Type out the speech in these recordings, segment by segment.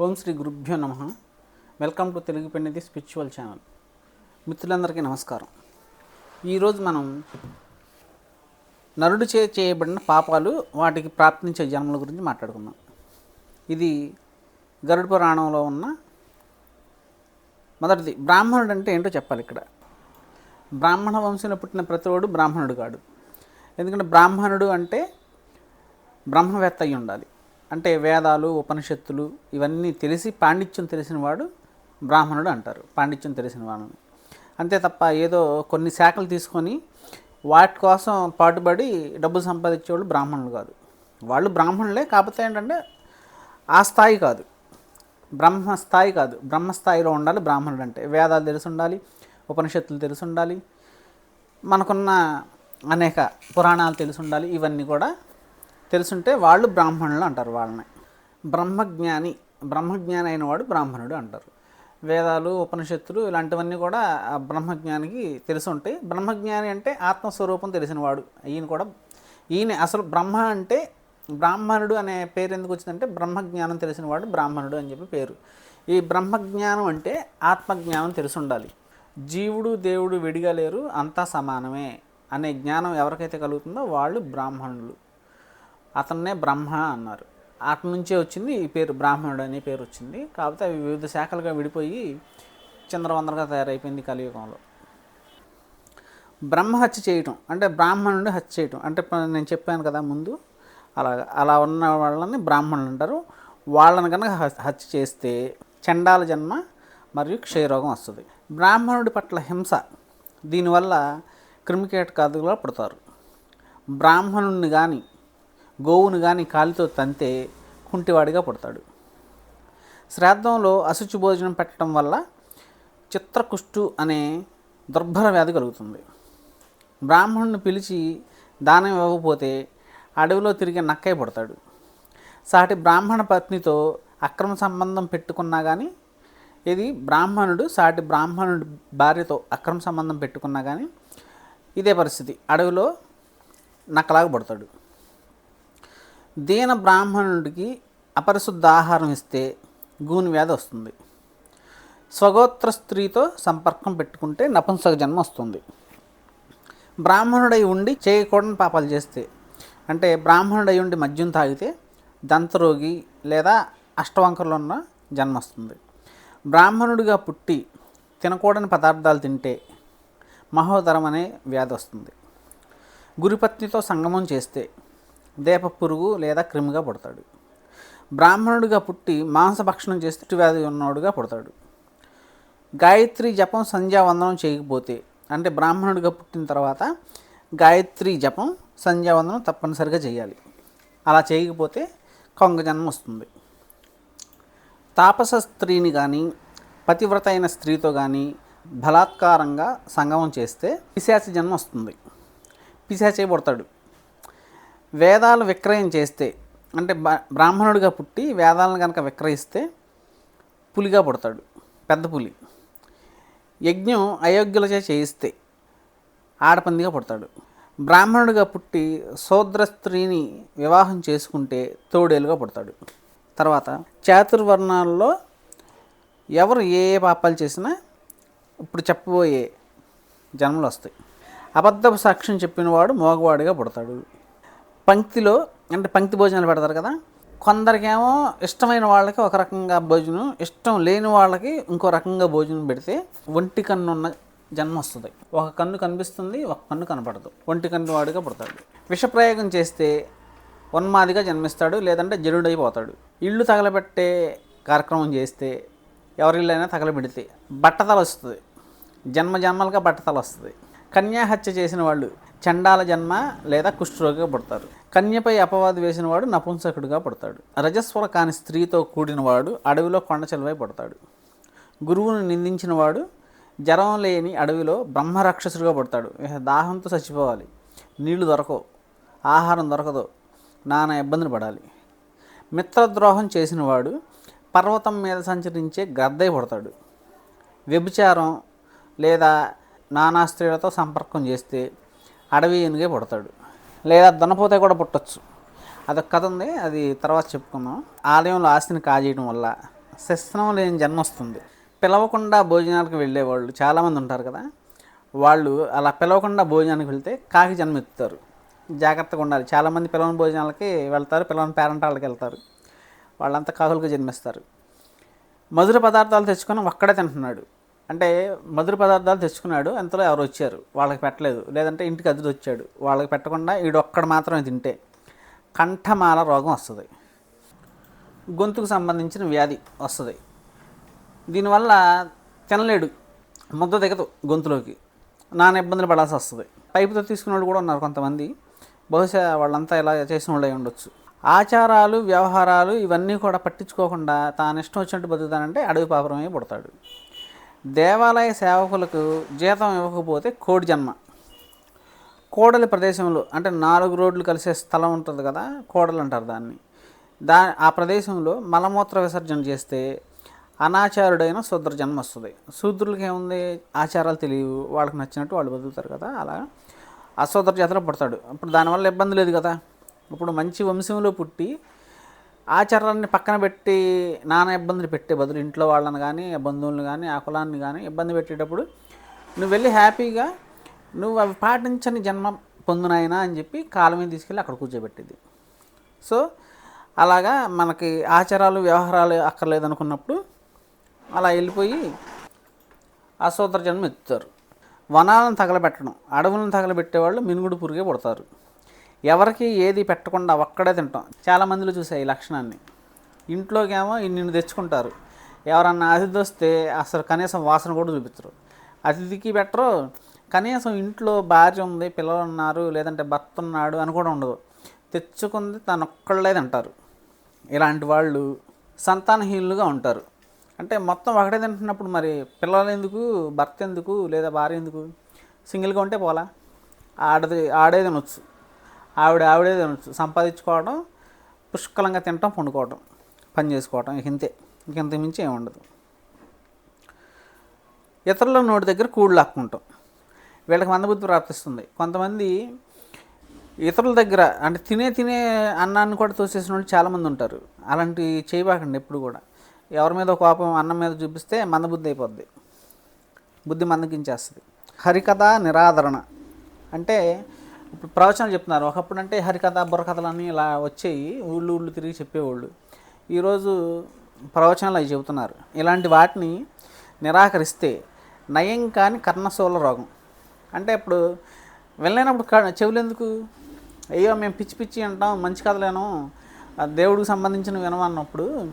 ఓం శ్రీ గురుభ్యో నమ. వెల్కమ్ టు తెలుగు పెన్నది స్పిరిచువల్ ఛానల్. మిత్రులందరికీ నమస్కారం. ఈరోజు మనం నరుడు చే చేయబడిన పాపాలు వాటికి ప్రాప్తించే జన్మల గురించి మాట్లాడుకుందాం. ఇది గరుడ పురాణంలో ఉన్న మొదటిది. బ్రాహ్మణుడు అంటే ఏంటో చెప్పాలి ఇక్కడ. బ్రాహ్మణ వంశంలో పుట్టిన ప్రతివాడు బ్రాహ్మణుడు కాడు. ఎందుకంటే బ్రాహ్మణుడు అంటే బ్రహ్మవేత్త అయి ఉండాలి. అంటే వేదాలు ఉపనిషత్తులు ఇవన్నీ తెలిసి పాండిత్యం తెలిసిన వాడు బ్రాహ్మణుడు అంటారు. పాండిత్యం తెలిసిన వాడిని అంతే తప్ప ఏదో కొన్ని శాఖలు తీసుకొని వాటి కోసం పాటుపడి డబ్బులు సంపాదించేవాళ్ళు బ్రాహ్మణులు కాదు. వాళ్ళు బ్రాహ్మణులే కాకపోతే ఏంటంటే ఆ స్థాయి కాదు. బ్రహ్మ స్థాయి కాదు. బ్రహ్మస్థాయిలో ఉండాలి బ్రాహ్మణుడు అంటే. వేదాలు తెలిసి ఉండాలి ఉపనిషత్తులు తెలిసి ఉండాలి మనకున్న అనేక పురాణాలు తెలిసి ఉండాలి ఇవన్నీ కూడా తెలుసుంటే వాళ్ళు బ్రాహ్మణులు అంటారు వాళ్ళని. బ్రహ్మజ్ఞాని బ్రహ్మజ్ఞాని అయిన వాడు బ్రాహ్మణుడు అంటారు. వేదాలు ఉపనిషత్తులు ఇలాంటివన్నీ కూడా బ్రహ్మజ్ఞానికి తెలిసి ఉంటాయి బ్రహ్మజ్ఞాని అంటే ఆత్మస్వరూపం తెలిసినవాడు ఈయన కూడా ఈయన అసలు బ్రహ్మ అంటే బ్రాహ్మణుడు అనే పేరు ఎందుకు వచ్చిందంటే బ్రహ్మజ్ఞానం తెలిసినవాడు బ్రాహ్మణుడు అని చెప్పి పేరు. ఈ బ్రహ్మజ్ఞానం అంటే ఆత్మజ్ఞానం తెలిసి ఉండాలి జీవుడు దేవుడు విడిగా లేరు అంతా సమానమే అనే జ్ఞానం ఎవరికైతే కలుగుతుందో వాళ్ళు బ్రాహ్మణులు. అతన్నే బ్రహ్మ అన్నారు. అతని నుంచే వచ్చింది ఈ పేరు బ్రాహ్మణుడు అనే పేరు వచ్చింది. కాకపోతే అవి వివిధ శాఖలుగా విడిపోయి చంద్రవందరగా తయారైపోయింది కలియుగంలో. బ్రహ్మ హత్య చేయటం అంటే బ్రాహ్మణుడిని హత్య చేయటం అంటే నేను చెప్పాను కదా ముందు అలా అలా ఉన్న వాళ్ళని బ్రాహ్మణులు అంటారు. వాళ్ళని కనుక హత్య చేస్తే చండాల జన్మ మరియు క్షయరోగం వస్తుంది. బ్రాహ్మణుడి పట్ల హింస దీనివల్ల క్రిమికీటకాదులుగా పుడతారు. బ్రాహ్మణుడిని కానీ గోవును కానీ కాలితో తంతే కుంటివాడిగా పుడతాడు. శ్రాద్ధంలో అశుచి భోజనం పెట్టడం వల్ల చిత్రకుష్టు అనే దుర్భర వ్యాధి కలుగుతుంది. బ్రాహ్మణుని పిలిచి దానం ఇవ్వకపోతే అడవిలో తిరిగి నక్కై పుడతాడు. సాటి బ్రాహ్మణ పత్నితో అక్రమ సంబంధం పెట్టుకున్నా కానీ ఇది బ్రాహ్మణుడు సాటి బ్రాహ్మణుడి భార్యతో అక్రమ సంబంధం పెట్టుకున్నా కానీ ఇదే పరిస్థితి. అడవిలో నక్కలాగా పడతాడు. దీన బ్రాహ్మణుడికి అపరిశుద్ధ ఆహారం ఇస్తే గూని వ్యాధి వస్తుంది. స్వగోత్ర స్త్రీతో సంపర్కం పెట్టుకుంటే నపుంసక జన్మ వస్తుంది. బ్రాహ్మణుడై ఉండి చేయకూడని పాపాలు చేస్తే అంటే బ్రాహ్మణుడై ఉండి మద్యం తాగితే దంతరోగి లేదా అష్టవంకరలో ఉన్న జన్మ వస్తుంది. బ్రాహ్మణుడిగా పుట్టి తినకూడని పదార్థాలు తింటే మహోదరం అనే వ్యాధి వస్తుంది. గురుపత్నితో సంగమం చేస్తే దేప పురుగు లేదా క్రిమిగా పుడతాడు. బ్రాహ్మణుడిగా పుట్టి మాంసభక్షణం చేసి వ్యాధి ఉన్నవాడుగా పుడతాడు. గాయత్రి జపం సంధ్యావందనం చేయకపోతే అంటే బ్రాహ్మణుడిగా పుట్టిన తర్వాత గాయత్రి జపం సంధ్యావందనం తప్పనిసరిగా చేయాలి. అలా చేయకపోతే కొంగ జన్మ వస్తుంది. తాపస స్త్రీని కానీ పతివ్రత అయిన స్త్రీతో కానీ బలాత్కారంగా సంగమం చేస్తే పిశాచి జన్మ వస్తుంది. పిశాచే పుడతాడు. వేదాలు విక్రయం చేస్తే అంటే బ- బ్రాహ్మణుడిగా పుట్టి వేదాలను కనుక విక్రయిస్తే పులిగా పుడతాడు పెద్ద పులి. యజ్ఞం అయోగ్యులచే చేయిస్తే ఆడపందిగా పుడతాడు. బ్రాహ్మణుడిగా పుట్టి శూద్ర స్త్రీని వివాహం చేసుకుంటే తోడేలుగా పుడతాడు. తర్వాత చాతుర్వర్ణాల్లో ఎవరు ఏ ఏ పాపాలు చేసినా ఇప్పుడు చెప్పబోయే జన్మలు వస్తాయి అబద్ధపు సాక్ష్యం చెప్పినవాడు మోగవాడిగా పుడతాడు. పంక్తిలో అంటే పంక్తి భోజనాలు పెడతారు కదా కొందరికేమో ఇష్టమైన వాళ్ళకి ఒక రకంగా భోజనం ఇష్టం లేని వాళ్ళకి ఇంకో రకంగా భోజనం పెడితే ఒంటి కన్ను ఉన్న జన్మ వస్తుంది. ఒక కన్ను కనిపిస్తుంది ఒక కన్ను కనపడదు. ఒంటి కన్ను వాడిగా పుడతాడు. విషప్రయోగం చేస్తే ఉన్మాదిగా జన్మిస్తాడు లేదంటే జరుడైపోతాడు ఇల్లు తగలబెట్టే కార్యక్రమం చేస్తే ఎవరిల్లైనా తగలబెడితే బట్టతల వస్తుంది. జన్మ జన్మలుగా బట్టతల వస్తుంది. కన్యాహత్య చేసిన వాళ్ళు చండాల జన్మ లేదా కుష్ఠరోగిగా పుడతారు. కన్యపై అపవాది వేసిన వాడు నపుంసకుడిగా పుడతాడు. రజస్వర కాని స్త్రీతో కూడినవాడు అడవిలో కొండ పడతాడు. గురువును నిందించిన వాడు లేని అడవిలో బ్రహ్మరాక్షసుడిగా పుడతాడు. దాహంతో చచ్చిపోవాలి. నీళ్ళు దొరకవు. ఆహారం దొరకదు. నానా ఇబ్బందులు పడాలి. మిత్రద్రోహం చేసినవాడు పర్వతం మీద సంచరించే గద్దై పుడతాడు. వ్యభిచారం లేదా నానా స్త్రీలతో సంపర్కం చేస్తే అడవి ఏనుగే పుడతాడు. లేదా దున్నపోతే కూడా పుట్టచ్చు. అదొక కథ ఉంది అది తర్వాత చెప్పుకుందాం. ఆలయంలో ఆస్తిని కాజేయడం వల్ల శస్త్రం లేని జన్మ వస్తుంది. పిలవకుండా భోజనాలకు వెళ్ళేవాళ్ళు చాలామంది ఉంటారు కదా. వాళ్ళు అలా పిలవకుండా భోజనానికి వెళ్తే కాకి జన్మ ఎత్తుతారు. జాగ్రత్తగా ఉండాలి. చాలామంది పిలవని భోజనాలకి వెళ్తారు పిలవని పేరెంట్ వాళ్ళకి వెళ్తారు. వాళ్ళంతా కాకులుగా జన్మిస్తారు. మధుర పదార్థాలు తెచ్చుకొని ఒక్కడే తింటున్నాడు. అంటే మధుర పదార్థాలు తెచ్చుకున్నాడు అంతలో ఎవరు వచ్చారు? వాళ్ళకి పెట్టలేదు. లేదంటే ఇంటికి అతిథి వచ్చాడు. వాళ్ళకి పెట్టకుండా ఈడు ఒక్కడు మాత్రమే తింటే కంఠమాల రోగం వస్తుంది. గొంతుకు సంబంధించిన వ్యాధి వస్తుంది. దీనివల్ల తినలేడు. ముద్ద దిగదు గొంతులోకి. నాన్న ఇబ్బందులు పడాల్సి వస్తుంది. పైపుతో తీసుకున్న వాళ్ళు కూడా ఉన్నారు కొంతమంది. బహుశా వాళ్ళంతా ఇలా చేసిన వాళ్ళు అయి ఉండొచ్చు. ఆచారాలు వ్యవహారాలు ఇవన్నీ కూడా పట్టించుకోకుండా తాను ఇష్టం వచ్చినట్టు బతుకుతానంటే అడవి పాపరమే పుడతాడు. దేవాలయ సేవకులకు జీతం ఇవ్వకపోతే కోడి జన్మ. కోడలి ప్రదేశంలో అంటే నాలుగు రోడ్లు కలిసే స్థలం ఉంటుంది కదా కోడలు అంటారు దాన్ని. దా ఆ ప్రదేశంలో మలమూత్ర విసర్జన చేస్తే అనాచారుడైన శూద్ర జన్మ వస్తుంది. శూద్రులకి ఏముంది? ఆచారాలు తెలియవు వాళ్ళకి నచ్చినట్టు వాళ్ళు బతుకుతారు కదా అలా అశూద్ర జాతర పుడతాడు. అప్పుడు దానివల్ల ఇబ్బంది లేదు కదా. ఇప్పుడు మంచి వంశంలో పుట్టి ఆచారాన్ని పక్కన పెట్టి నానా ఇబ్బందులు పెట్టే బదులు ఇంట్లో వాళ్ళని కానీ బంధువులను కానీ ఆ కులాన్ని కానీ ఇబ్బంది పెట్టేటప్పుడు నువ్వు వెళ్ళి హ్యాపీగా నువ్వు అవి పాటించని జన్మ పొందునాయినా అని చెప్పి కాళ్ళ మీద తీసుకెళ్ళి అక్కడ కూర్చోబెట్టేది. సో అలాగా మనకి ఆచారాలు వ్యవహారాలు అక్కర్లేదు అనుకున్నప్పుడు అలా వెళ్ళిపోయి అసోదర జన్మ ఎత్తుతారు. వనాలను తగలబెట్టడం అడవులను తగలబెట్టేవాళ్ళు మినుగుడు పురిగే పుడతారు. ఎవరికి ఏది పెట్టకుండా ఒక్కడే తింటాం. చాలా మందిలో చూసా ఈ లక్షణాన్ని. ఇంట్లోకేమో నిన్ను తెచ్చుకుంటారు. ఎవరన్నా అతిథి వస్తే అసలు కనీసం వాసన కూడా చూపించరు. అతిథికి పెట్టరు. కనీసం ఇంట్లో భార్య ఉంది పిల్లలు ఉన్నారు లేదంటే భర్త ఉన్నాడు అని కూడా ఉండదు. తెచ్చుకుంది తను ఒక్కళ్ళే తింటారు. ఇలాంటి వాళ్ళు సంతానహీనులుగా ఉంటారు. అంటే మొత్తం ఒకటే తింటున్నప్పుడు మరి పిల్లలు ఎందుకు భర్త ఎందుకు లేదా భార్య ఎందుకు? సింగిల్గా ఉంటే పోలా? ఆడది ఆడే తినొచ్చు. ఆవిడ ఆవిడే సంపాదించుకోవడం పుష్కలంగా తినటం పండుకోవటం పని చేసుకోవటం ఇంతే. ఇంకంత మించి ఏమి ఉండదు. ఇతరుల నోటి దగ్గర కూడు లాక్కుంటాం. వీళ్ళకి మందబుద్ధి ప్రాప్తిస్తుంది. కొంతమంది ఇతరుల దగ్గర అంటే తినే తినే అన్నాన్ని కూడా తోసేసిన వాళ్ళు చాలామంది ఉంటారు. అలాంటి చేయబాకండి ఎప్పుడు కూడా. ఎవరి మీద కోపం అన్నం మీద చూపిస్తే మందబుద్ధి అయిపోద్ది. బుద్ధి మందగించేస్తుంది. హరికథ నిరాదరణ. అంటే ఇప్పుడు ప్రవచనాలు చెప్తున్నారు. ఒకప్పుడు అంటే హరికథ బుర్రకథలు ఇలా వచ్చేవి ఊళ్ళు ఊళ్ళు తిరిగి చెప్పేవాళ్ళు. ఈరోజు ప్రవచనాలు అవి చెబుతున్నారు. ఇలాంటి వాటిని నిరాకరిస్తే నయం కాని కర్ణశూల రోగం. అంటే ఇప్పుడు వెళ్ళలేనప్పుడు క- చెవులు ఎందుకు? అయ్యో మేము పిచ్చి పిచ్చి అంటాం మంచి కథలేను దేవుడికి సంబంధించిన వినమన్నప్పుడు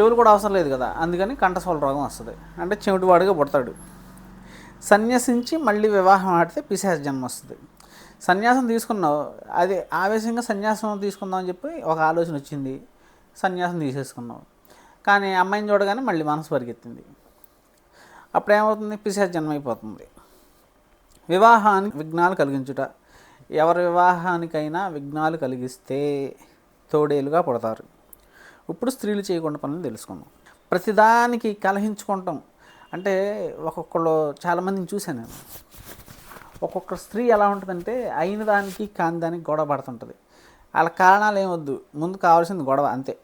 చెవులు కూడా అవసరం లేదు కదా. అందుకని కంఠశూల రోగం వస్తుంది. అంటే చెవిటివాడుగా పుడతాడు. సన్యసించి మళ్ళీ వివాహం ఆడితే పిశాచ జన్మ వస్తుంది సన్యాసం తీసుకున్నావు. అది ఆవేశంగా సన్యాసం తీసుకుందాం అని చెప్పి ఒక ఆలోచన వచ్చింది. సన్యాసం తీసేసుకున్నావు. కానీ అమ్మాయిని చూడగానే మళ్ళీ మనసు పరిగెత్తింది. అప్పుడు ఏమవుతుంది పిశాచ జన్మ అయిపోతుంది వివాహానికి విఘ్నాలు కలిగించుట. ఎవరి వివాహానికైనా విఘ్నాలు కలిగిస్తే తోడేలుగా పుడతారు. ఇప్పుడు స్త్రీలు చేయకుండా పనులు తెలుసుకుందాం. ప్రతిదానికి కలహించుకుంటాం. అంటే ఒక్కొక్కళ్ళు చాలామందిని చూశాను నేను. ఒక్కొక్క స్త్రీ ఎలా ఉంటుందంటే అయిన దానికి కాని దానికి గొడవ పడుతుంటుంది. వాళ్ళ కారణాలు ఏమొద్దు ముందు కావాల్సింది గొడవ అంతే.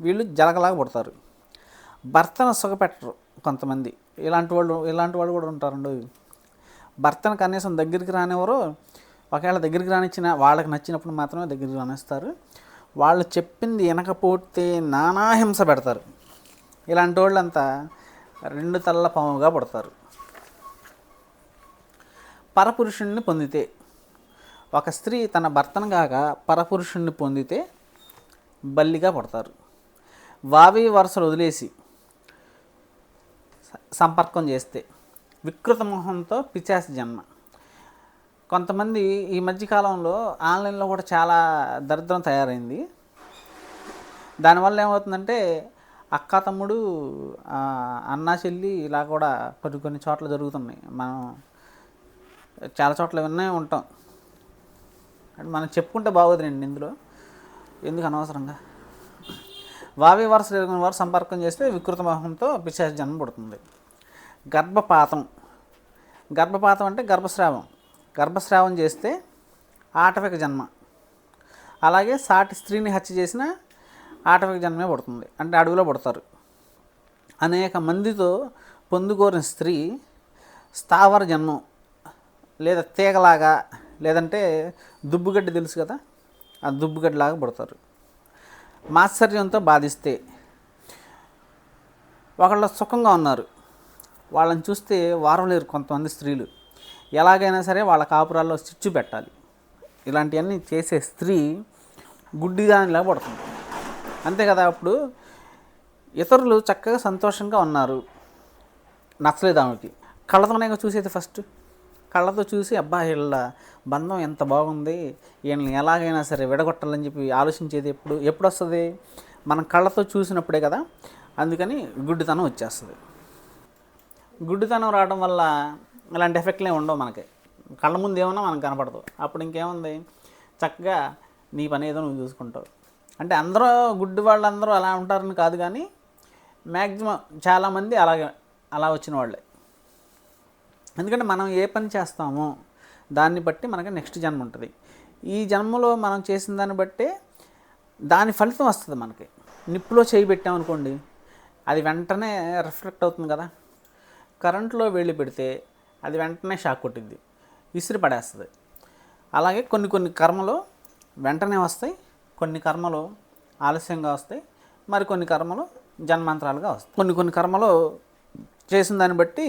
వీళ్ళు జలగలాగా పుడతారు. భర్తను సుఖపెట్టరు కొంతమంది. ఇలాంటి వాళ్ళు ఇలాంటి వాళ్ళు కూడా ఉంటారండి. భర్తను కనీసం దగ్గరికి రానివ్వరు. ఒకవేళ దగ్గరికి రానిచ్చిన వాళ్ళకి నచ్చినప్పుడు మాత్రమే దగ్గరికి రానిస్తారు. వాళ్ళు చెప్పింది వినకపోతే నానా హింస పెడతారు. ఇలాంటి వాళ్ళంతా రెండు తల్ల పాముగా పుడతారు. పరపురుషుణ్ణి పొందితే ఒక స్త్రీ తన భర్తను కాక పరపురుషుణ్ణి పొందితే బల్లిగా పడతారు. వావి వరుసలు వదిలేసి సంపర్కం చేస్తే వికృత మొహంతో పిచాసి జన్మ. కొంతమంది ఈ మధ్యకాలంలో ఆన్లైన్లో కూడా చాలా దరిద్రం తయారైంది. దానివల్ల ఏమవుతుందంటే అక్క తమ్ముడు అన్నా చెల్లి ఇలా కూడా కొన్ని కొన్ని చోట్ల జరుగుతున్నాయి. మనం చాలా చోట్ల విన్నే ఉంటాం. అంటే మనం చెప్పుకుంటే బాగోదులేండి ఇందులో. ఎందుకు అనవసరంగా? వావి వరుస ఎరుగున వారు సంపర్కం చేస్తే వికృత మోహంతో పిశాచ జన్మ పడుతుంది. గర్భపాతం. గర్భపాతం అంటే గర్భస్రావం. గర్భస్రావం చేస్తే ఆటవిక జన్మ. అలాగే సాటి స్త్రీని హత్య చేసిన ఆటవిక జన్మే పడుతుంది. అంటే అడవిలో పడతారు. అనేక మందితో పొందుకోరిన స్త్రీ స్థావర జన్మం. లేదా తీగలాగా లేదంటే దుబ్బుగడ్డి తెలుసు కదా ఆ దుబ్బుగడ్డిలాగా పుడతారు. మాత్సర్యంతో బాధిస్తే ఒకళ్ళు సుఖంగా ఉన్నారు. వాళ్ళని చూస్తే వారం లేరు కొంతమంది స్త్రీలు. ఎలాగైనా సరే వాళ్ళ కాపురాల్లో చిచ్చు పెట్టాలి. ఇలాంటివన్నీ చేసే స్త్రీ గుడ్డిదానిలా పడుతుంది. అంతే కదా అప్పుడు ఇతరులు చక్కగా సంతోషంగా ఉన్నారు. నచ్చలేదు ఆమెకి. కళ్ళతోనే చూసేది ఫస్ట్. కళ్ళతో చూసి అబ్బా వీళ్ళ బంధం ఎంత బాగుంది వీళ్ళని ఎలాగైనా సరే విడగొట్టాలని చెప్పి ఆలోచించేది ఎప్పుడు ఎప్పుడు వస్తుంది మనం కళ్ళతో చూసినప్పుడే కదా అందుకని గుడ్డితనం వచ్చేస్తుంది. గుడ్డితనం రావడం వల్ల ఇలాంటి ఎఫెక్ట్లే ఉండవు మనకి. కళ్ళ ముందు ఏమన్నా మనకు కనపడదు. అప్పుడు ఇంకేముంది? చక్కగా నీ పని ఏదో నువ్వు చూసుకుంటావు. అంటే అందరూ గుడ్డి వాళ్ళందరూ అలా ఉంటారని కాదు కానీ మ్యాక్సిమం చాలామంది అలాగే అలా వచ్చిన వాళ్ళే. ఎందుకంటే మనం ఏ పని చేస్తామో దాన్ని బట్టి మనకి నెక్స్ట్ జన్మ ఉంటుంది. ఈ జన్మలో మనం చేసిన దాన్ని బట్టే దాని ఫలితం వస్తుంది మనకి. నిప్పులో చేయి పెట్టామనుకోండి అది వెంటనే రిఫ్లెక్ట్ అవుతుంది కదా. కరెంట్లో వెళ్ళి పెడితే అది వెంటనే షాక్ కొట్టింది విసిరి పడేస్తుంది. అలాగే కొన్ని కొన్ని కర్మలు వెంటనే వస్తాయి కొన్ని కర్మలు ఆలస్యంగా వస్తాయి మరి కొన్ని కర్మలు జన్మాంతరాలుగా వస్తాయి. కొన్ని కొన్ని కర్మలు చేసిన దాన్ని బట్టి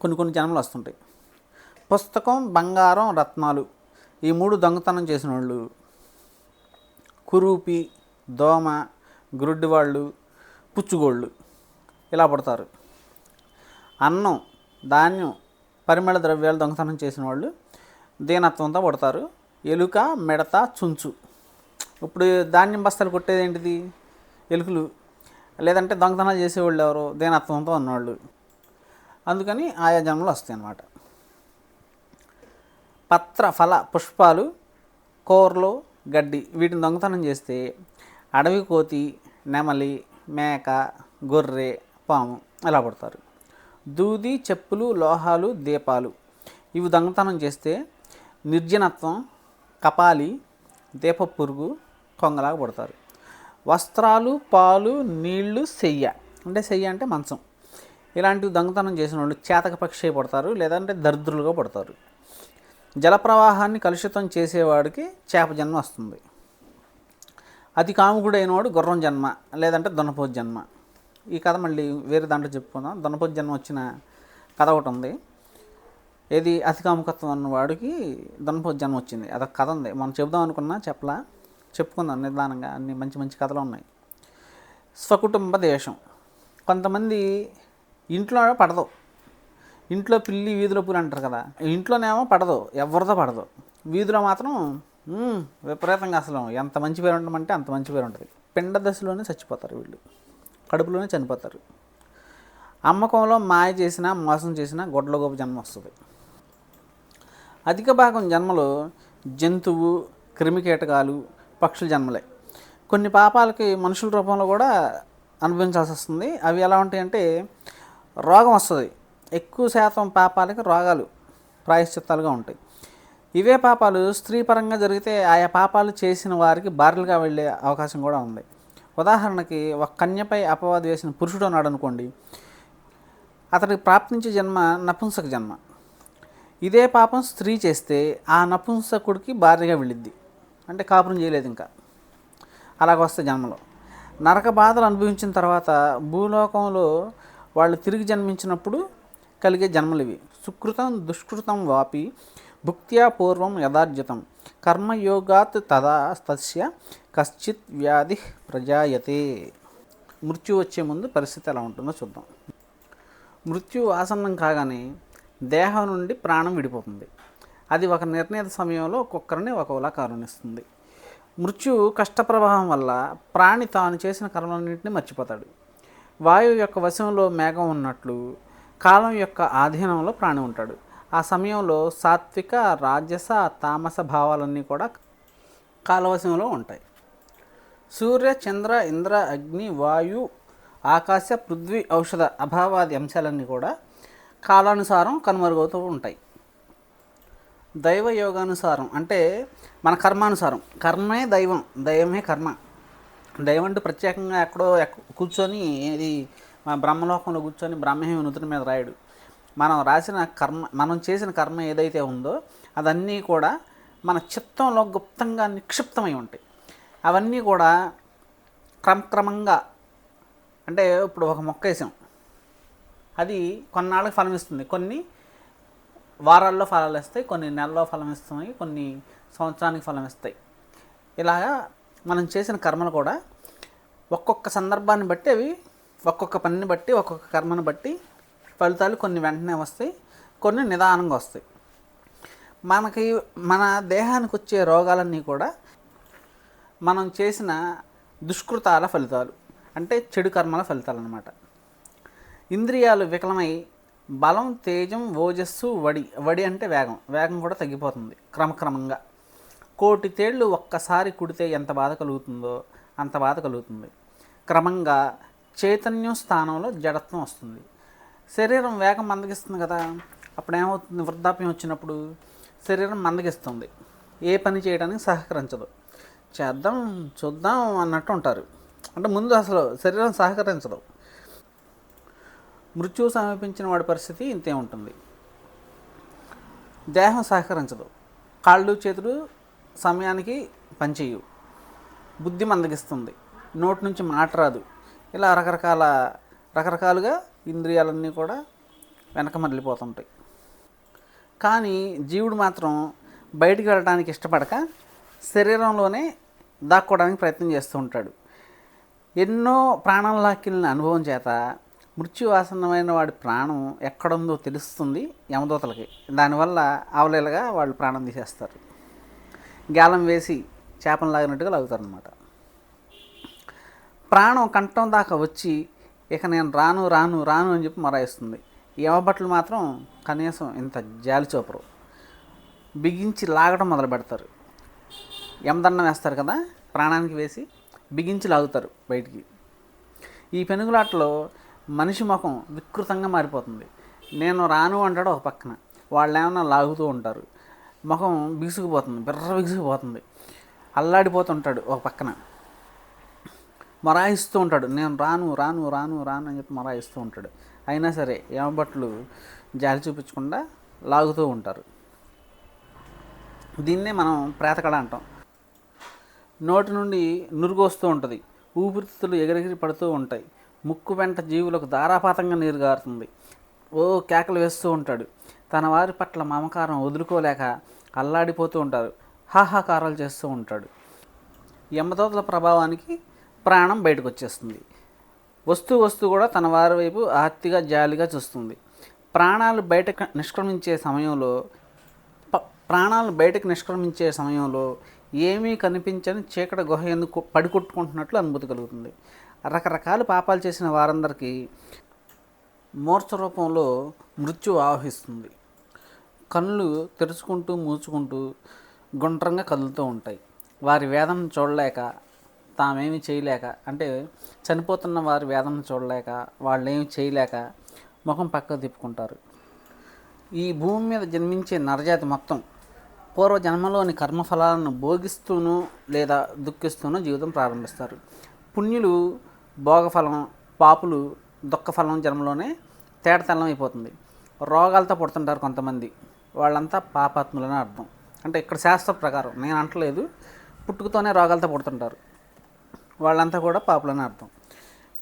కొన్ని కొన్ని జన్మలు వస్తుంటాయి. పుస్తకం బంగారం రత్నాలు ఈ మూడు దొంగతనం చేసిన వాళ్ళు కురూపి దోమ గురుడ్డివాళ్ళు పుచ్చుగోళ్ళు ఇలా పుడతారు. అన్నం ధాన్యం పరిమళ ద్రవ్యాలు దొంగతనం చేసిన వాళ్ళు దీనత్వంతో పుడతారు. ఎలుక మిడత చుంచు. ఇప్పుడు ధాన్యం బస్తాలు కొట్టేది ఏంటిది? ఎలుకలు. లేదంటే దొంగతనాలు చేసేవాళ్ళు ఎవరు దీనత్వంతో ఉన్నవాళ్ళు అందుకని ఆయా జన్మలు వస్తాయి అన్నమాట పత్ర ఫల పుష్పాలు కూరలు గడ్డి వీటిని దొంగతనం చేస్తే అడవి కోతి నెమలి మేక గొర్రె పాము ఇలా పుడతారు దూది చెప్పులు లోహాలు దీపాలు ఇవి దొంగతనం చేస్తే నిర్జనత్వం కపాలి దీప పురుగు కొంగలాగా పుడతారు వస్త్రాలు పాలు నీళ్ళు సెయ్య. అంటే సెయ్య అంటే మంచం. ఇలాంటివి దొంగతనం చేసిన వాళ్ళు చేతకపక్షి పడతారు లేదంటే దరిద్రులుగా పడతారు. జలప్రవాహాన్ని కలుషితం చేసేవాడికి చేప జన్మ వస్తుంది. అతి కాముకుడైనవాడు గుర్రం జన్మ లేదంటే దున్నపోతు జన్మ. ఈ కథ మళ్ళీ వేరే దాంట్లో చెప్పుకుందాం. దున్నపోతు జన్మ వచ్చిన కథ ఒకటి ఉంది. ఏది అతి కాముకత్వం అన్నవాడికి దున్నపోతు జన్మ వచ్చింది. అదొక కథ ఉంది. మనం చెబుదాం అనుకున్నా చెప్పలా. చెప్పుకుందాం నిదానంగా. అన్ని మంచి మంచి కథలు ఉన్నాయి. స్వకుటుంబ దేశం. కొంతమంది ఇంట్లో పడదు. ఇంట్లో పిల్లి వీధిలో పులి అంటారు కదా ఇంట్లోనేమో పడదు ఎవరిదో పడదు. వీధిలో మాత్రం విపరీతంగా అసలు ఎంత మంచి పేరు ఉండమంటే అంత మంచి పేరు ఉంటుంది. పిండ దశలోనే చచ్చిపోతారు వీళ్ళు. కడుపులోనే చనిపోతారు. అమ్మకంలో మాయ చేసిన మోసం చేసిన గొడ్ల గోపు జన్మ వస్తుంది. అధిక భాగం జన్మలు జంతువు క్రిమికీటకాలు పక్షుల జన్మలే. కొన్ని పాపాలకి మనుషుల రూపంలో కూడా అనుభవించాల్సి వస్తుంది. అవి ఎలా ఉంటాయంటే రోగం వస్తుంది. ఎక్కువ శాతం పాపాలకి రోగాలు ప్రాయశ్చిత్తాలుగా ఉంటాయి. ఇవే పాపాలు స్త్రీ పరంగా జరిగితే ఆయా పాపాలు చేసిన వారికి భార్యలుగా వెళ్ళే అవకాశం కూడా ఉంది. ఉదాహరణకి ఒక కన్యపై అపవాది వేసిన పురుషుడు ఉన్నాడు అనుకోండి. అతడికి ప్రాప్తించే జన్మ నపుంసక జన్మ. ఇదే పాపం స్త్రీ చేస్తే ఆ నపుంసకుడికి భార్యగా వెళ్ళిద్ది. అంటే కాపురం చేయలేదు ఇంకా. అలాగ వస్తే జన్మలో. నరక బాధలు అనుభవించిన తర్వాత భూలోకంలో వాళ్ళు తిరిగి జన్మించినప్పుడు కలిగే జన్మలు ఇవి సుకృతం దుష్కృతం వాపి భుక్త్యా పూర్వం యథార్జితం. కర్మయోగాత్ తదా తస్య కశ్చిత్ వ్యాధి ప్రజాయతే. మృత్యు వచ్చే ముందు పరిస్థితి ఎలా ఉంటుందో చూద్దాం. మృత్యు ఆసన్నం కాగానే దేహం నుండి ప్రాణం విడిపోతుంది. అది ఒక నిర్ణీత సమయంలో ఒక్కొక్కరిని ఒకలా కారుణిస్తుంది. మృత్యు కష్టప్రభావం వల్ల ప్రాణి తాను చేసిన కర్మలన్నింటినీ మర్చిపోతాడు. వాయువు యొక్క వశంలో మేఘం ఉన్నట్లు కాలం యొక్క ఆధీనంలో ప్రాణి ఉంటాడు. ఆ సమయంలో సాత్విక రాజస తామస భావాలన్నీ కూడా కాలవశంలో ఉంటాయి. సూర్య చంద్ర ఇంద్ర అగ్ని వాయు ఆకాశ పృథ్వీ ఔషధ అభావాది అంశాలన్నీ కూడా కాలానుసారం కనుమరుగవుతూ ఉంటాయి. దైవ యోగానుసారం అంటే మన కర్మానుసారం. కర్మే దైవం దైవమే కర్మ. దైవంటూ ప్రత్యేకంగా ఎక్కడో ఎక్క- కూర్చొని ఇది మా బ్రహ్మలోకంలో కూర్చొని బ్రహ్మహేమి నుతుని మీద రాయడు. మనం రాసిన కర్మ మనం చేసిన కర్మ ఏదైతే ఉందో అదన్నీ కూడా మన చిత్తంలో గుప్తంగా నిక్షిప్తమై ఉంటాయి. అవన్నీ కూడా క్రమక్రమంగా అంటే ఇప్పుడు ఒక మొక్క వేసాం. అది కొన్నాళ్ళకి ఫలం ఇస్తుంది. కొన్ని వారాల్లో ఫలాలు ఇస్తాయి కొన్ని నెలల్లో ఫలం ఇస్తాయి కొన్ని సంవత్సరానికి ఫలం ఇస్తాయి. ఇలాగా మనం చేసిన కర్మలు కూడా ఒక్కొక్క సందర్భాన్ని బట్టి అవి ఒక్కొక్క పనిని బట్టి ఒక్కొక్క కర్మను బట్టి ఫలితాలు కొన్ని వెంటనే వస్తాయి కొన్ని నిదానంగా వస్తాయి. మనకి మన దేహానికి వచ్చే రోగాలన్నీ కూడా మనం చేసిన దుష్కృతాల ఫలితాలు అంటే చెడు కర్మల ఫలితాలు అన్నమాట ఇంద్రియాలు వికలమై బలం తేజం ఓజస్సు వడి వడి అంటే వేగం వేగం కూడా తగ్గిపోతుంది క్రమక్రమంగా. కోటి తేళ్ళు ఒక్కసారి కుడితే ఎంత బాధ కలుగుతుందో అంత బాధ కలుగుతుంది. క్రమంగా చైతన్యం స్థానంలో జడత్వం వస్తుంది. శరీరం వేగం మందగిస్తుంది కదా అప్పుడు ఏమవుతుంది వృద్ధాప్యం వచ్చినప్పుడు శరీరం మందగిస్తుంది. ఏ పని చేయడానికి సహకరించదు. చేద్దాం చూద్దాం అన్నట్టు ఉంటారు. అంటే ముందు అసలు శరీరం సహకరించదు. మృత్యువు సమీపించిన వాడి పరిస్థితి ఇంతే ఉంటుంది. దేహం సహకరించదు. కాళ్ళు చేతులు సమయానికి పనిచేయవు బుద్ధి మందగిస్తుంది. నోటి నుంచి మాట రాదు. ఇలా రకరకాల రకరకాలుగా ఇంద్రియాలన్నీ కూడా వెనక మరలిపోతుంటాయి. కానీ జీవుడు మాత్రం బయటికి వెళ్ళడానికి ఇష్టపడక శరీరంలోనే దాక్కోవడానికి ప్రయత్నం చేస్తూ ఉంటాడు. ఎన్నో ప్రాణం లాక్కిన అనుభవం చేత మృత్యువాసనమైన వాడి ప్రాణం ఎక్కడుందో తెలుస్తుంది యమదూతలకి. దానివల్ల అవలేలుగా వాళ్ళు ప్రాణం తీసేస్తారు. గాలం వేసి చేపను లాగినట్టుగా లాగుతారనమాట ప్రాణం కంఠం దాకా వచ్చి ఇక నేను రాను రాను రాను అని చెప్పి మరాయిస్తుంది. బట్టలు మాత్రం కనీసం ఇంత జాలి చూపరు. బిగించి లాగడం మొదలు పెడతారు. యమదండం వేస్తారు కదా ప్రాణానికి వేసి బిగించి లాగుతారు బయటికి. ఈ పెనుగులాటలో మనిషి ముఖం వికృతంగా మారిపోతుంది. నేను రాను అంటాడు ఒక పక్కన. వాళ్ళు ఏమైనా లాగుతూ ఉంటారు. ముఖం బిగుసుకుపోతుంది బిర్ర బిగుసుకుపోతుంది అల్లాడిపోతుంటాడు ఒక పక్కన. మొరాయిస్తూ ఉంటాడు. నేను రాను రాను రాను రాను అని చెప్పి మొరాయిస్తూ ఉంటాడు. అయినా సరే ఏమబట్లు జాలి చూపించకుండా లాగుతూ ఉంటారు. దీన్నే మనం ప్రేతకడ అంటాం. నోటి నుండి నురుగు వస్తూ ఉంటుంది. ఊపిరితిత్తులు ఎగిరెగిరి పడుతూ ఉంటాయి. ముక్కు వెంట జీవులకు ధారాపాతంగా నీరు గారుతుంది. ఓ కేకలు వేస్తూ ఉంటాడు. తన వారి పట్ల మమకారం వదులుకోలేక అల్లాడిపోతూ ఉంటారు. హాహాకారాలు చేస్తూ ఉంటాడు. యమదోతల ప్రభావానికి ప్రాణం బయటకు వచ్చేస్తుంది వస్తూ వస్తూ కూడా తన వారి వైపు ఆర్తిగా జాలిగా చూస్తుంది. ప్రాణాలు బయటకు నిష్క్రమించే సమయంలో ప్రాణాలు బయటకు నిష్క్రమించే సమయంలో ఏమీ కనిపించని చీకటి గుహ ఎందుకు పడికొట్టుకుంటున్నట్లు అనుభూతి కలుగుతుంది. రకరకాల పాపాలు చేసిన వారందరికీ మూర్ఛ రూపంలో మృత్యు ఆవహిస్తుంది. కళ్ళు తెరుచుకుంటూ మూచుకుంటూ గుండ్రంగా కదులుతూ ఉంటాయి. వారి వేదన చూడలేక తామేమి చేయలేక అంటే చనిపోతున్న వారి వేదన చూడలేక వాళ్ళు ఏమి చేయలేక ముఖం పక్కకు తిప్పుకుంటారు. ఈ భూమి మీద జన్మించే నరజాతి మొత్తం పూర్వ జన్మలోని కర్మఫలాలను భోగిస్తూనూ లేదా దుఃఖిస్తూనూ జీవితం ప్రారంభిస్తారు. పుణ్యులు భోగఫలం పాపులు దుఃఖఫలం జన్మలోనే తేటతెల్లం అయిపోతుంది. రోగాలతో పుడుతుంటారు కొంతమంది. వాళ్ళంతా పాపాత్ములని అర్థం. అంటే ఇక్కడ శాస్త్ర ప్రకారం నేను అంటలేదు పుట్టుకతోనే రోగాలతో పుడుతుంటారు. వాళ్ళంతా కూడా పాపులని అర్థం.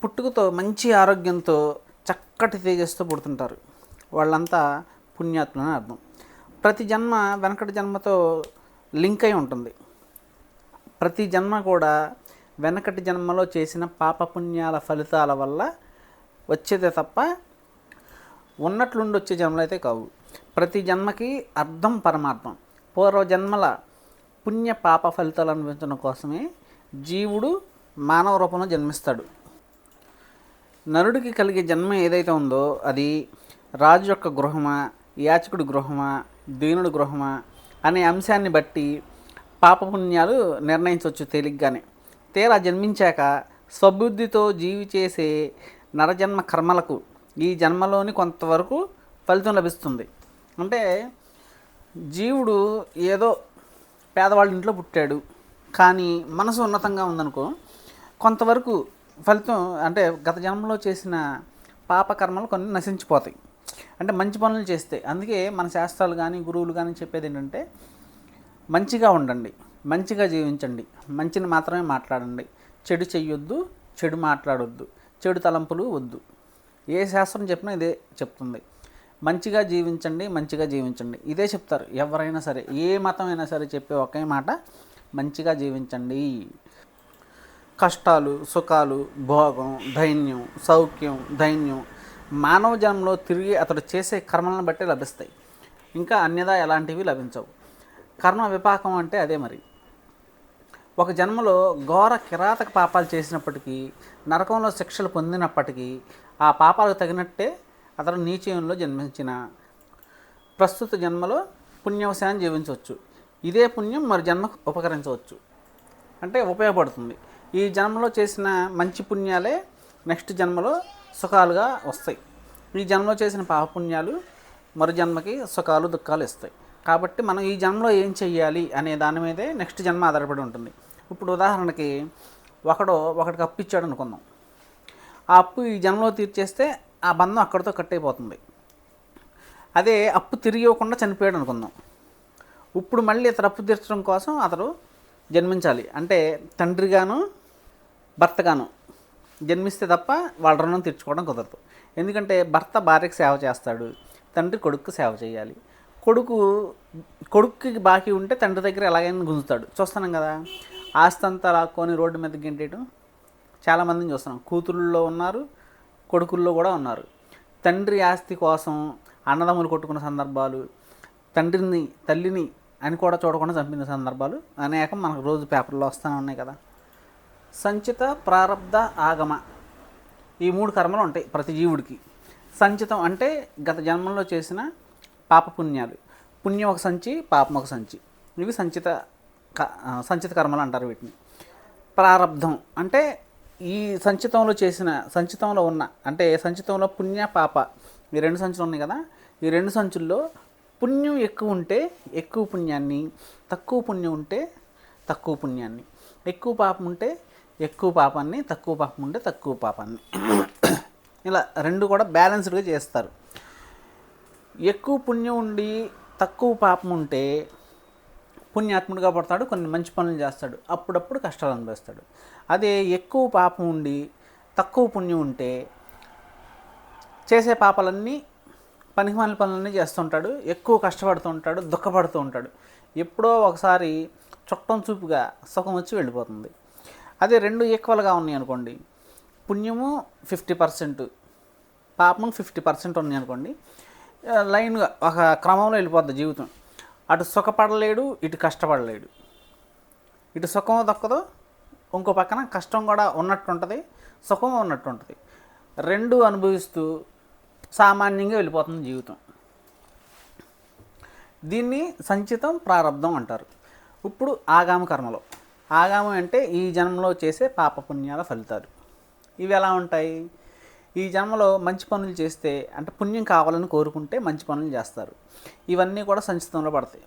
పుట్టుకతో మంచి ఆరోగ్యంతో చక్కటి తేజస్తో పుడుతుంటారు. వాళ్ళంతా పుణ్యాత్మలని అర్థం. ప్రతి జన్మ వెనకటి జన్మతో లింక్ అయి ఉంటుంది. ప్రతి జన్మ కూడా వెనకటి జన్మలో చేసిన పాపపుణ్యాల ఫలితాల వల్ల వచ్చేదే తప్ప ఉన్నట్లుండి వచ్చే జన్మలు అయితే కావు. ప్రతి జన్మకి అర్థం పరమార్థం. పూర్వ జన్మల పుణ్య పాప ఫలితాలు అనుభవించడం కోసమే జీవుడు మానవ రూపంలో జన్మిస్తాడు. నరుడికి కలిగే జన్మ ఏదైతే ఉందో అది రాజు యొక్క గృహమా యాచకుడి గృహమా దీనుడి గృహమా అనే అంశాన్ని బట్టి పాపపుణ్యాలు నిర్ణయించవచ్చు తేలిగ్గానే. తీరా జన్మించాక స్వబుద్ధితో జీవి చేసే నరజన్మ కర్మలకు ఈ జన్మలోని కొంతవరకు ఫలితం లభిస్తుంది. అంటే జీవుడు ఏదో పేదవాళ్ళ ఇంట్లో పుట్టాడు కానీ మనసు ఉన్నతంగా ఉందనుకో కొంతవరకు ఫలితం అంటే గత జన్మలో చేసిన పాపకర్మలు కొన్ని నశించిపోతాయి. అంటే మంచి పనులు చేస్తే అందుకే మన శాస్త్రాలు కానీ గురువులు కానీ చెప్పేది ఏంటంటే మంచిగా ఉండండి మంచిగా జీవించండి మంచిని మాత్రమే మాట్లాడండి. చెడు చెయ్యొద్దు చెడు మాట్లాడొద్దు చెడు తలంపులు వద్దు. ఏ శాస్త్రం చెప్పినా ఇదే చెప్తుంది. మంచిగా జీవించండి మంచిగా జీవించండి. ఇదే చెప్తారు. ఎవరైనా సరే ఏ మతం అయినా సరే చెప్పే ఒకే మాట మంచిగా జీవించండి. కష్టాలు సుఖాలు భోగం దైన్యం సౌఖ్యం దైన్యం మానవ జన్మలో తిరిగి అతడు చేసే కర్మలను బట్టి లభిస్తాయి. ఇంకా అన్యదా ఎలాంటివి లభించవు. కర్మ విపాకం అంటే అదే మరి. ఒక జన్మలో ఘోర కిరాతక పాపాలు చేసినప్పటికీ నరకంలో శిక్షలు పొందినప్పటికీ ఆ పాపాలకు తగినట్టే అతడు నీచయంలో జన్మించిన. ప్రస్తుత జన్మలో పుణ్యవశాన్ని జీవించవచ్చు. ఇదే పుణ్యం మరి జన్మకు ఉపకరించవచ్చు. అంటే ఉపయోగపడుతుంది. ఈ జన్మలో చేసిన మంచి పుణ్యాలే నెక్స్ట్ జన్మలో సుఖాలుగా వస్తాయి. ఈ జన్మలో చేసిన పాపపుణ్యాలు మరు జన్మకి సుఖాలు దుఃఖాలు ఇస్తాయి. కాబట్టి మనం ఈ జన్మలో ఏం చెయ్యాలి అనే దాని మీదే నెక్స్ట్ జన్మ ఆధారపడి ఉంటుంది. ఇప్పుడు ఉదాహరణకి ఒకడు ఒకడికి అప్పు ఇచ్చాడు అనుకుందాం. ఆ అప్పు ఈ జన్మలో తీర్చేస్తే ఆ బంధం అక్కడితో కట్ అయిపోతుంది. అదే అప్పు తిరిగి ఇవ్వకుండా చనిపోయాడు అనుకుందాం. ఇప్పుడు మళ్ళీ ఇతను అప్పు తీర్చడం కోసం అతడు జన్మించాలి. అంటే తండ్రిగాను భర్తగాను జన్మిస్తే తప్ప వాళ్ళ రుణం తీర్చుకోవడం కుదరదు. ఎందుకంటే భర్త భార్యకి సేవ చేస్తాడు తండ్రి కొడుకు సేవ చేయాలి. కొడుకు కొడుక్కి బాకీ ఉంటే తండ్రి దగ్గర ఎలాగైనా గుంజుతాడు. చూస్తున్నాం కదా ఆస్తంతా అంతా లాక్కొని రోడ్డు మీద గింటేయడం చాలామందిని చూస్తున్నాం. కూతురుల్లో ఉన్నారు కొడుకుల్లో కూడా ఉన్నారు. తండ్రి ఆస్తి కోసం అన్నదమ్ములు కొట్టుకున్న సందర్భాలు తండ్రిని తల్లిని అని కూడా చూడకుండా చంపిన సందర్భాలు అనేకం మనకు రోజు పేపర్లో వస్తూనే ఉన్నాయి కదా. సంచిత ప్రారబ్ధ ఆగమ ఈ మూడు కర్మలు ఉంటాయి ప్రతి జీవుడికి. సంచితం అంటే గత జన్మంలో చేసిన పాపపుణ్యాలు. పుణ్యం ఒక సంచి పాపం ఒక సంచి. ఇవి సంచిత క- సంచిత కర్మలు అంటారు వీటిని. ప్రారబ్ధం అంటే ఈ సంచితంలో చేసిన సంచితంలో ఉన్న అంటే సంచితంలో పుణ్య పాప ఈ రెండు సంచులు ఉన్నాయి కదా ఈ రెండు సంచుల్లో పుణ్యం ఎక్కువ ఉంటే ఎక్కువ పుణ్యాన్ని తక్కువ పుణ్యం ఉంటే తక్కువ పుణ్యాన్ని ఎక్కువ పాపం ఉంటే ఎక్కువ పాపాన్ని తక్కువ పాపం ఉంటే తక్కువ పాపాన్ని. ఇలా రెండు కూడా బ్యాలెన్స్డ్గా చేస్తారు. ఎక్కువ పుణ్యం ఉండి తక్కువ పాపం ఉంటే పుణ్యాత్ముడిగా పడతాడు కొన్ని మంచి పనులు చేస్తాడు అప్పుడప్పుడు కష్టాలు అనుభవిస్తాడు. అదే ఎక్కువ పాపం ఉండి తక్కువ పుణ్యం ఉంటే చేసే పాపాలన్నీ పనికిమాలిన పనులన్నీ చేస్తుంటాడు ఎక్కువ కష్టపడుతూ ఉంటాడు దుఃఖపడుతూ ఉంటాడు. ఎప్పుడో ఒకసారి చుట్టం చూపుగా సుఖం వచ్చి వెళ్ళిపోతుంది. అదే రెండు ఈక్వల్గా ఉన్నాయి అనుకోండి. పుణ్యము ఫిఫ్టీ పర్సెంట్ పాపం ఫిఫ్టీ పర్సెంట్ ఉన్నాయి అనుకోండి. లైన్గా ఒక క్రమంలో వెళ్ళిపోద్ది జీవితం. అటు సుఖపడలేడు ఇటు కష్టపడలేడు. ఇటు సుఖం దక్కదు ఇంకో పక్కన కష్టం కూడా ఉన్నట్టు ఉంటుంది సుఖం ఉన్నట్టుంటుంది. రెండు అనుభవిస్తూ సామాన్యంగా వెళ్ళిపోతుంది జీవితం. దీన్ని సంచితం ప్రారంధం అంటారు. ఇప్పుడు ఆగామ కర్మలో. ఆగామం అంటే ఈ జన్మలో చేసే పాపపుణ్యాల ఫలితాలు. ఇవి ఎలా ఉంటాయి? ఈ జన్మలో మంచి పనులు చేస్తే అంటే పుణ్యం కావాలని కోరుకుంటే మంచి పనులు చేస్తారు. ఇవన్నీ కూడా సంచితంలో పడతాయి.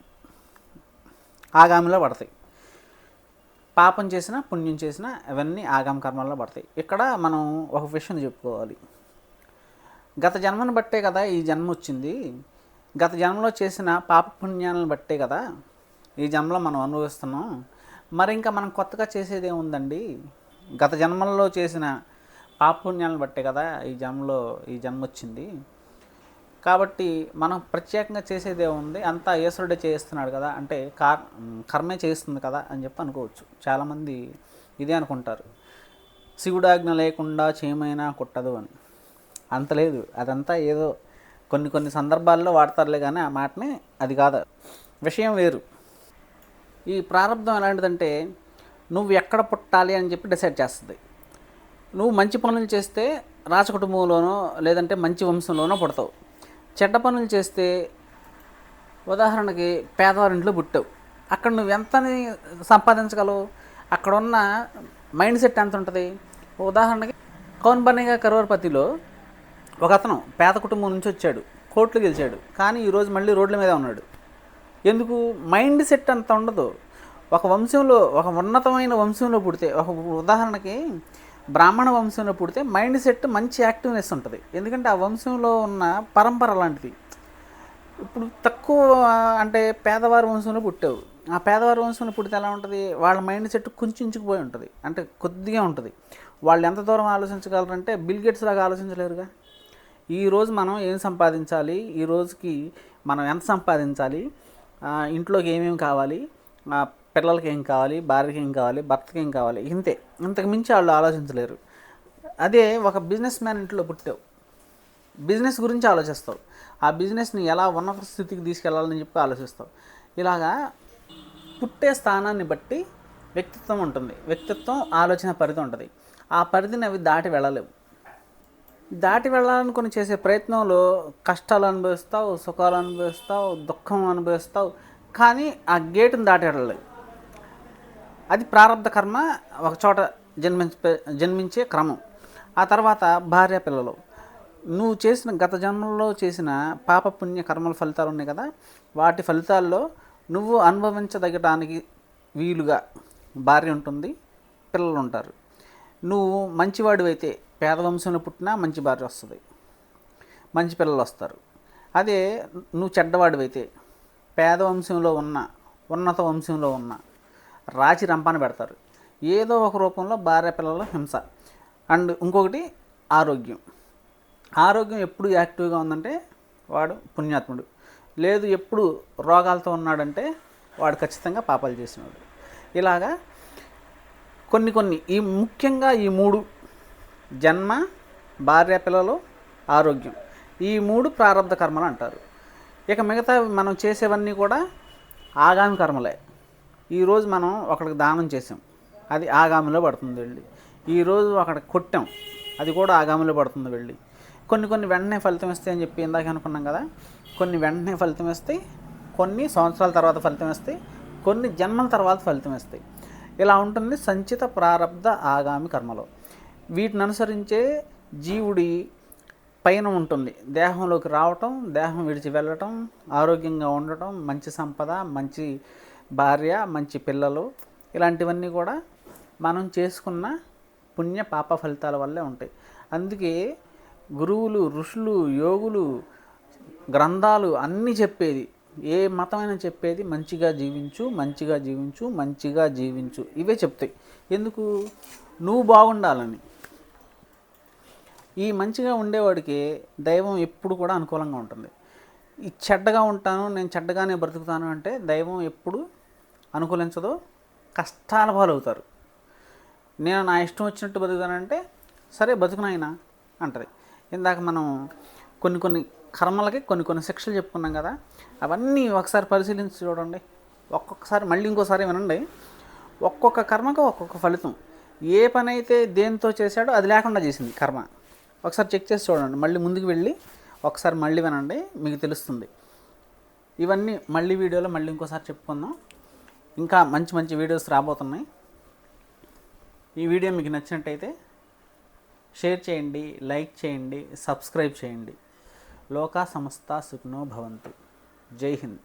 ఆగామిలో పడతాయి. పాపం చేసినా పుణ్యం చేసినా అవన్నీ ఆగామ కర్మల్లో పడతాయి. ఇక్కడ మనం ఒక విషయం చెప్పుకోవాలి. గత జన్మను బట్టే కదా ఈ జన్మ వచ్చింది. గత జన్మలో చేసిన పాప పుణ్యాలను బట్టే కదా ఈ జన్మలో మనం అనుభవిస్తున్నాం. మరి ఇంకా మనం కొత్తగా చేసేది ఏముందండి? గత జన్మల్లో చేసిన పాపుణ్యాలను బట్టే కదా ఈ జన్మలో ఈ జన్మ వచ్చింది కాబట్టి మనం ప్రత్యేకంగా చేసేది ఏముంది? అంతా ఈశ్వరుడే చేస్తున్నాడు కదా. అంటే కార్ కర్మే చేస్తుంది కదా అని చెప్పి అనుకోవచ్చు. చాలామంది ఇదే అనుకుంటారు. శివుడాజ్ఞ లేకుండా చేయమైనా కుట్టదు అని. అంత లేదు. అదంతా ఏదో కొన్ని కొన్ని సందర్భాల్లో వాడతారులే కానీ ఆ మాటని అది కాదు. విషయం వేరు. ఈ ప్రారంభం ఎలాంటిదంటే నువ్వు ఎక్కడ పుట్టాలి అని చెప్పి డిసైడ్ చేస్తుంది. నువ్వు మంచి పనులు చేస్తే రాజకుటుంబంలోనో లేదంటే మంచి వంశంలోనో పుడతావు. చెడ్డ పనులు చేస్తే ఉదాహరణకి పేదవారింట్లో పుట్టావు. అక్కడ నువ్వు ఎంతని సంపాదించగలవు? అక్కడ ఉన్న మైండ్ సెట్ ఎంత ఉంటుంది ఉదాహరణకి కౌన్ బనేగా కరోర్పతిలో ఒక అతను పేద కుటుంబం నుంచి వచ్చాడు కోట్లు గెలిచాడు కానీ ఈరోజు మళ్ళీ రోడ్ల మీద ఉన్నాడు. ఎందుకు? మైండ్ సెట్ అంత ఉండదు. ఒక వంశంలో ఒక ఉన్నతమైన వంశంలో పుడితే ఒక ఉదాహరణకి బ్రాహ్మణ వంశంలో పుడితే మైండ్ సెట్ మంచి యాక్టివ్నెస్ ఉంటుంది. ఎందుకంటే ఆ వంశంలో ఉన్న పరంపర లాంటిది. ఇప్పుడు తక్కువ అంటే పేదవారి వంశంలో పుట్టావు. ఆ పేదవారి వంశంలో పుడితే ఎలా ఉంటుంది? వాళ్ళ మైండ్ సెట్ కుంచుకుపోయి ఉంటుంది. అంటే కొద్దిగా ఉంటుంది. వాళ్ళు ఎంత దూరం ఆలోచించగలరంటే బిల్ గేట్స్ లాగా ఆలోచించలేరుగా? ఈరోజు మనం ఏం సంపాదించాలి? ఈ రోజుకి మనం ఎంత సంపాదించాలి? ఇంట్లోకి ఏమేమి కావాలి? పిల్లలకి ఏం కావాలి భార్యకి ఏం కావాలి భర్తకి ఏం కావాలి ఇంతే. ఇంతకు మించి వాళ్ళు ఆలోచించలేరు. అదే ఒక బిజినెస్ మ్యాన్ ఇంట్లో పుట్టావు. బిజినెస్ గురించి ఆలోచిస్తావు. ఆ బిజినెస్ని ఎలా ఉన్నత స్థితికి తీసుకెళ్ళాలని చెప్పి ఆలోచిస్తావు. ఇలాగా పుట్టే స్థానాన్ని బట్టి వ్యక్తిత్వం ఉంటుంది. వ్యక్తిత్వం ఆలోచన పరిధి ఉంటుంది. ఆ పరిధిని అవి దాటి వెళ్ళలేవు. దాటి వెళ్ళాలనుకుని చేసే ప్రయత్నంలో కష్టాలు అనుభవిస్తావు సుఖాలు అనుభవిస్తావు దుఃఖం అనుభవిస్తావు. కానీ ఆ గేటును దాటి వెళ్ళలేవు. అది ప్రారంభ కర్మ ఒక చోట జన్మించే జన్మించే క్రమం. ఆ తర్వాత భార్య పిల్లలు. నువ్వు చేసిన గత జన్మల్లో చేసిన పాప పుణ్య కర్మల ఫలితాలు ఉన్నాయి కదా? వాటి ఫలితాల్లో నువ్వు అనుభవించదగటానికి వీలుగా భార్య ఉంటుంది పిల్లలు ఉంటారు. నువ్వు అయితే పేద వంశంలో పుట్టినా మంచి భార్య వస్తుంది. మంచి పిల్లలు వస్తారు. అదే నువ్వు చెడ్డవాడివైతే పేద వంశంలో ఉన్న ఉన్నత వంశంలో ఉన్న రాచి రంపాన పెడతారు. ఏదో ఒక రూపంలో భార్య పిల్లల హింస. అండ్ ఇంకొకటి ఆరోగ్యం. ఆరోగ్యం ఎప్పుడు యాక్టివ్గా ఉందంటే వాడు పుణ్యాత్ముడు. లేదు ఎప్పుడు రోగాలతో ఉన్నాడంటే వాడు ఖచ్చితంగా పాపాలు చేసినాడు. ఇలాగా కొన్ని కొన్ని ఈ ముఖ్యంగా ఈ మూడు జన్మ భార్య పిల్లలు ఆరోగ్యం. ఈ మూడు ప్రారంభ కర్మలు అంటారు. ఇక మిగతా మనం చేసేవన్నీ కూడా ఆగామి కర్మలే. ఈరోజు మనం ఒకడికి దానం చేసాం. అది ఆగామిలో పడుతుంది వెళ్ళి. ఈరోజు అక్కడ కొట్టాం. అది కూడా ఆగామిలో పడుతుంది వెళ్ళి. కొన్ని కొన్ని వెంటనే ఫలితం ఇస్తాయి అని చెప్పి ఇందాక అనుకున్నాం కదా. కొన్ని వెంటనే ఫలితం ఇస్తాయి కొన్ని సంవత్సరాల తర్వాత ఫలితం ఇస్తాయి కొన్ని జన్మల తర్వాత ఫలితం ఇస్తాయి ఇలా ఉంటుంది సంచిత ప్రారంధ ఆగామి కర్మలో. వీటిని అనుసరించే జీవుడి పైన ఉంటుంది. దేహంలోకి రావటం దేహం విడిచి వెళ్ళటం ఆరోగ్యంగా ఉండటం మంచి సంపద మంచి భార్య మంచి పిల్లలు ఇలాంటివన్నీ కూడా మనం చేసుకున్న పుణ్య పాప ఫలితాల వల్లే ఉంటాయి. అందుకే గురువులు ఋషులు యోగులు గ్రంథాలు అన్నీ చెప్పేది. ఏ మతమైనా చెప్పేది మంచిగా జీవించు మంచిగా జీవించు మంచిగా జీవించు. ఇవే చెప్తాయి. ఎందుకు? నువ్వు బాగుండాలని. ఈ మంచిగా ఉండేవాడికి దైవం ఎప్పుడు కూడా అనుకూలంగా ఉంటుంది. ఈ చెడ్డగా ఉంటాను నేను చెడ్డగానే బ్రతుకుతాను అంటే దైవం ఎప్పుడు అనుకూలించదు కష్టాల పాలవుతారు. నేను నా ఇష్టం వచ్చినట్టు బతుకుతానంటే సరే బతుకునైనా అంటది. ఇందాక మనం కొన్ని కొన్ని కర్మలకి కొన్ని కొన్ని శిక్షలు చెప్పుకున్నాం కదా అవన్నీ ఒకసారి పరిశీలించి చూడండి. ఒక్కొక్కసారి మళ్ళీ ఇంకోసారి వినండి. ఒక్కొక్క కర్మకు ఒక్కొక్క ఫలితం. ఏ పని అయితే దేంతో చేశాడో అది లేకుండా చేసింది కర్మ. ఒకసారి చెక్ చేసి చూడండి. మళ్ళీ ముందుకు వెళ్ళి ఒకసారి మళ్ళీ వినండి మీకు తెలుస్తుంది. ఇవన్నీ మళ్ళీ వీడియోలో మళ్ళీ ఇంకోసారి చెప్పుకుందాం. ఇంకా మంచి మంచి వీడియోస్ రాబోతున్నాయి. ఈ వీడియో మీకు నచ్చినట్టయితే షేర్ చేయండి లైక్ చేయండి సబ్స్క్రైబ్ చేయండి. లోకా సంస్థ సుఖనో భవంతు. జై హింద్.